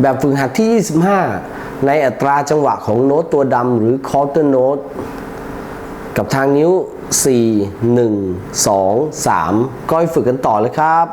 แบบฝึกหัดที่ 25 ในอัตราจังหวะของโน้ตตัวดำหรือ quarter note กับทางนิ้ว 4 1 2 3 ก็ให้ฝึกกันต่อเลยครับ